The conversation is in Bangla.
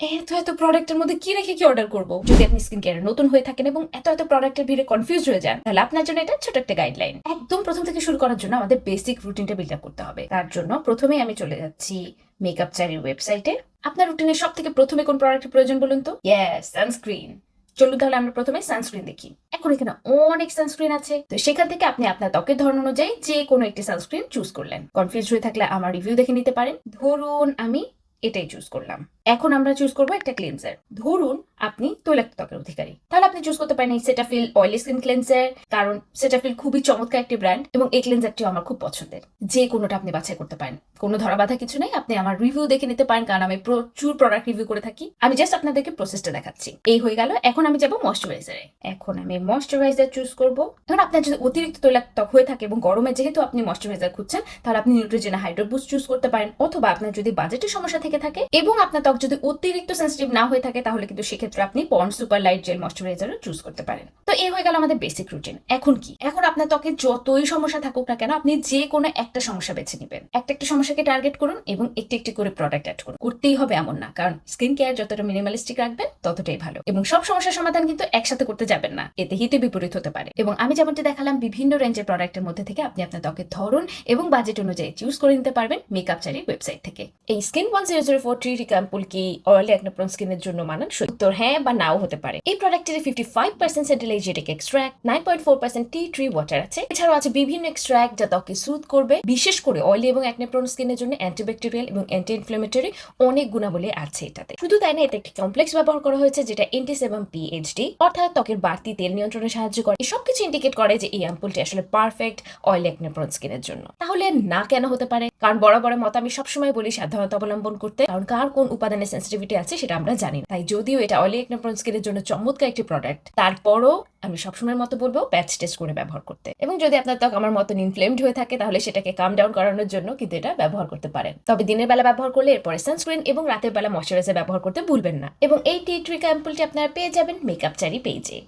এত এত প্রোডাক্টের মধ্যে কি রেখে কি অর্ডার করব? যদি আপনি স্কিন কেয়ারে নতুন হয়ে থাকেন এবং এত এত প্রোডাক্টের ভিড়ে কনফিউজ হয়ে যান, তাহলে আপনার জন্য এটা ছোট একটা গাইডলাইন একদম প্রথম থেকে শুরু করার জন্য আমাদের বেসিক রুটিনটা বিল্ড আপ করতে হবে। তার জন্য প্রথমেই আমি চলে যাচ্ছি মেকআপ চারির ওয়েবসাইটে আপনার রুটিনের সব থেকে প্রথমে কোন প্রোডাক্টের প্রয়োজন বলুন তো? ইয়েস সানস্ক্রিন চলুন তাহলে আমরা প্রথমে সানস্ক্রিন দেখি। এখন এখানে অনেক সানস্ক্রিন আছে। তো সেখান থেকে আপনি আপনার ত্বকের ধরন অনুযায়ী যে কোনো একটি সানস্ক্রিন চুজ করলেন। কনফিউজ হয়ে থাকলে আমার রিভিউ দেখে নিতে পারেন। ধরুন আমি এটাই চুজ করলাম। এখন আমরা চুজ করব একটা ক্লিনজার ধরুন আপনি তৈলাক্ত ত্বকের অধিকারী। তাহলে আপনি চুজ করতে পারেন এই সেটাফিল অয়েলি স্কিন ক্লেন্সার কারণ সেটাফিল খুবই চমৎকার একটি ব্র্যান্ড এবং এই ক্লেন্সারটিও আমার খুব পছন্দের। যে কোনোটা আপনি বাছাই করতে পারেন। কোনো ধরা বাধা কিছু নেই, আপনি আমার রিভিউ দেখে নিতে পারেন, কারণ আমি প্রচুর প্রোডাক্ট রিভিউ করে থাকি। আমি জাস্ট আপনাদেরকে প্রসেসটা দেখাচ্ছি। এই হয়ে গেল, এখন আমি যাব ময়শ্চারাইজারে এখন আমি ময়শ্চারাইজার চুজ করব। এখন আপনার যদি অতিরিক্ত তৈলাক্ত ত্বক হয়ে থাকে এবং গরমে যেহেতু আপনি ময়শ্চারাইজার খুঁজছেন, তাহলে আপনি নিউট্রিজেনা হাইড্রো বুস্ট চুজ করতে পারেন। অথবা আপনার যদি বাজেটের সমস্যা থেকে থাকে এবং আপনার ত্বক যদি অতিরিক্ত সেন্সিটিভ না হয়ে থাকে, তাহলে কিন্তু সেক্ষেত্রে আপনি পন্ড সুপার লাইট জেল ময়শ্চারাইজারও চুজ করতে পারেন। এই হয়ে গেল আমাদের বেসিক রুটিন এখন কি? এখন আপনার ত্বকে যতই সমস্যা থাকুক না কেন, আপনি যে কোনো একটা সমস্যা বেছে নেবেন। একটা একটা সমস্যাকে টার্গেট করুন এবং একটি একটি করে প্রোডাক্ট অ্যাড করুন। করতেই হবে এমন না, কারণ স্কিন কেয়ার যতটা মিনিমালিস্টিক রাখবেন, ততটাই ভালো। এবং সব সমস্যার সমাধান কিন্তু একসাথে করতে যাবেন না। এতে হিতে বিপরীত হতে পারে। এবং আমি যেমনটি দেখালাম, বিভিন্ন রেঞ্জের প্রোডাক্টের মধ্যে থেকে আপনি আপনার ত্বকের ধরন এবং বাজেট অনুযায়ী চুজ করে নিতে পারবেন মেকআপ চারি ওয়েবসাইট থেকে। এই skin one zero zero four three রিকাম্পুল কি অয়েলি অ্যাকনোপ্রন স্কিনের জন্য মানান উত্তর হ্যাঁ বা নাও হতে পারে। এই প্রোডাক্টের fifty five percent সেন্টেলাইজেটিক extract nine point four percent tea tree water আছে। এছাড়াও আছে বিভিন্ন এক্সট্রাক্ট যা ত্বকে সুদ করবে, বিশেষ করে অয়েলি এবং অ্যাকনেপ্রন স্কিনের জন্য অ্যান্টিব্যাকটেরিয়াল এবং অ্যান্টি ইনফ্লেমেটরি অনেক গুণাবলী আছে এটাতে। শুধু তাই না, এতে একটি কমপ্লেক্স ব্যবহার করা হয়েছে যেটা এন্টি সেবাম পিএইচডি অর্থাৎ ত্বকের বাড়তি তেল নিয়ন্ত্রণে সাহায্য করে। এই সবকিছু ইন্ডিকেট করে যে এই অ্যাম্পুলটি আসলে পারফেক্ট অয়েল অ্যাকনেপ্রন স্কিনের জন্য। তাহলে না কেন হতে পারে? কারণ বড় বড় মত আমি সবসময় বলি সাবধানতা অবলম্বন করতে, কারণ কার কোন উপাদানের সেন্সিটিভিটি আছে সেটা আমরা জানি না। তাই যদিও এটা অয়েলি অ্যাকনেপ্রন স্কিনের জন্য চমৎকার একটি প্রোডাক্ট তারপরও আমি সবসময়ের মতো বলব প্যাচ টেস্ট করে ব্যবহার করতে। এবং যদি আপনার ত্বক আমার মতন ইনফ্লেমড হয়ে থাকে, তাহলে সেটাকে কাম ডাউন করানোর জন্য কিন্তু এটা ব্যবহার করতে পারেন। তবে দিনের বেলা ব্যবহার করলে এরপরে সানস্ক্রিন এবং রাতের বেলা ময়শ্চারাইজার ব্যবহার করতে ভুলবেন না। এবং এই টি ট্রি ক্যাম্পলটি আপনারা পেয়ে যাবেন মেকআপ চারি পেজে